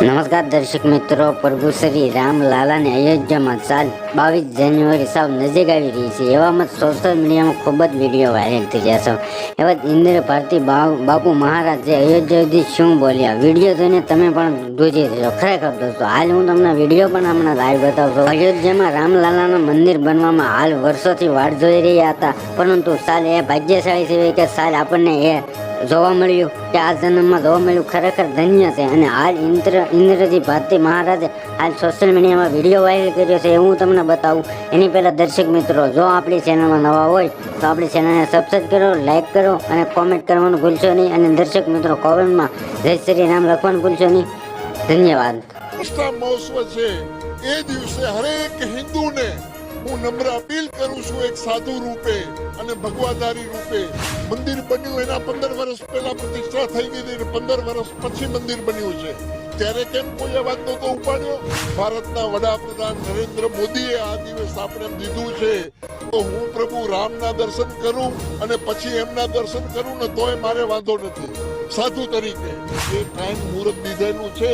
નમસ્કાર દર્શક મિત્રો પ્રભુ શ્રી રામ લાલાની અયોધ્યામાં ચાલ. બાવીસ જાન્યુઆરી સાવ નજીક આવી રહી છે. એવામાં જ સોશિયલ મીડિયામાં ખૂબ જ વીડિયો વાયરલ થઈ રહ્યા છે. એવા જ ઇન્દ્ર ભારતી બાપુ મહારાજ જે અયોધ્યા શું બોલ્યા? વીડિયો જોઈને તમે પણ જોઈ જશો ખરેખર દોસ્તો, હાલ હું તમને વીડિયો પણ હમણાં લાઈવ બતાવશો અયોધ્યામાં રામલાલાનું મંદિર બનવામાં હાલ વર્ષોથી વાટ જોઈ રહ્યા હતા. પરંતુ સાલ એ ભાગ્યશાળી છે કે સાલ આપણને એ જોવા મળ્યું કે આ જન્મમાં જોવા મળ્યું. ખરેખર ધન્ય છે. અને હાલ ઇન્દ્ર, ઇન્દ્રજી ભારતી મહારાજે હાલ સોશિયલ મીડિયામાં વીડિયો વાયરલ કર્યો છે. એ હું તમને બતાવું. એની પહેલાં દર્શક મિત્રો, જો આપણી ચેનલમાં નવા હોય, તો આપણી ચેનલને સબસ્ક્રાઈબ કરો લાઇક કરો અને કોમેન્ટ કરવાનું ભૂલશો નહીં. અને દર્શક મિત્રો કોમેન્ટમાં જય શ્રી રામ લખવાનું ભૂલશો નહીં. ધન્યવાદ. મહોત્સવ છે. એ દિવસે હરેક હિન્દુને હું નમ્ર અપીલ કરું છું એક સાધુ રૂપે અને ભગવાદારી રૂપે. મંદિર બન્યું એના પંદર વર્ષ પહેલા પ્રતિષ્ઠા થઈ ગઈ પંદર વર્ષ પછી મંદિર બન્યું છે. ત્યારે કેમ કોઈ આ વાત નહોતો ઉપાડ્યો ભારતના વડાપ્રધાન નરેન્દ્ર મોદીએ આ દિવસ આપણે દીધું છે, તો હું પ્રભુ રામના દર્શન કરું અને પછી એમના દર્શન કરું ને તોય મારે વાંધો નથી. સાધુ તરીકે જે ટાઈમ મુહૂર્ત દીધેલું છે,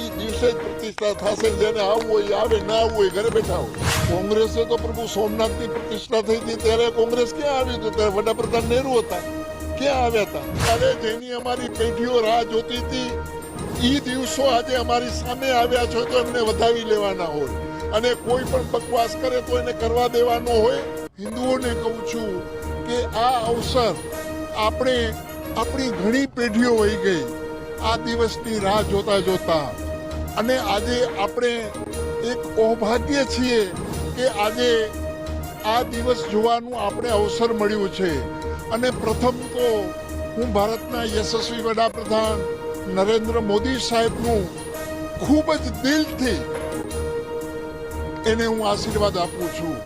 એ દિવસે જ પ્રતિષ્ઠા થશે, જેને આવવું હોય આવે, ના આવવું હોય, ઘરે બેઠા હોય. કોંગ્રેસે તો પ્રભુ સોમનાથની પ્રતિષ્ઠા થઈ હતી, ત્યારે કોંગ્રેસ ક્યાં આવી હતી? ત્યારે વડાપ્રધાન નહેરુ હતા. ક્યાં આવ્યા હતા? ત્યારે જેની અમારી પેઢીઓ રાહ જોતી હતી ઈ દિવસો આજે અમારી સામે આવ્યા છે તો એમને વધાવી લેવાના હોય. અને કોઈ પણ બકવાસ કરે તો એને કરવા દેવાનો હોય. હિન્દુઓને કહું છું કે આ અવસર આપણે, આપણી ઘણી પેઢીઓ વહી ગઈ. આ દિવસની રાહ જોતા જોતા. અને આજે આપણે એક ઔભાગ્ય છીએ કે આજે આ દિવસ જોવાનું આપણે અવસર મળ્યું છે. અને પ્રથમ તો હું ભારતના યશસ્વી વડાપ્રધાન નરેન્દ્ર મોદી સાહેબનું ખૂબ જ દિલથી એને હું આશીર્વાદ આપું છું.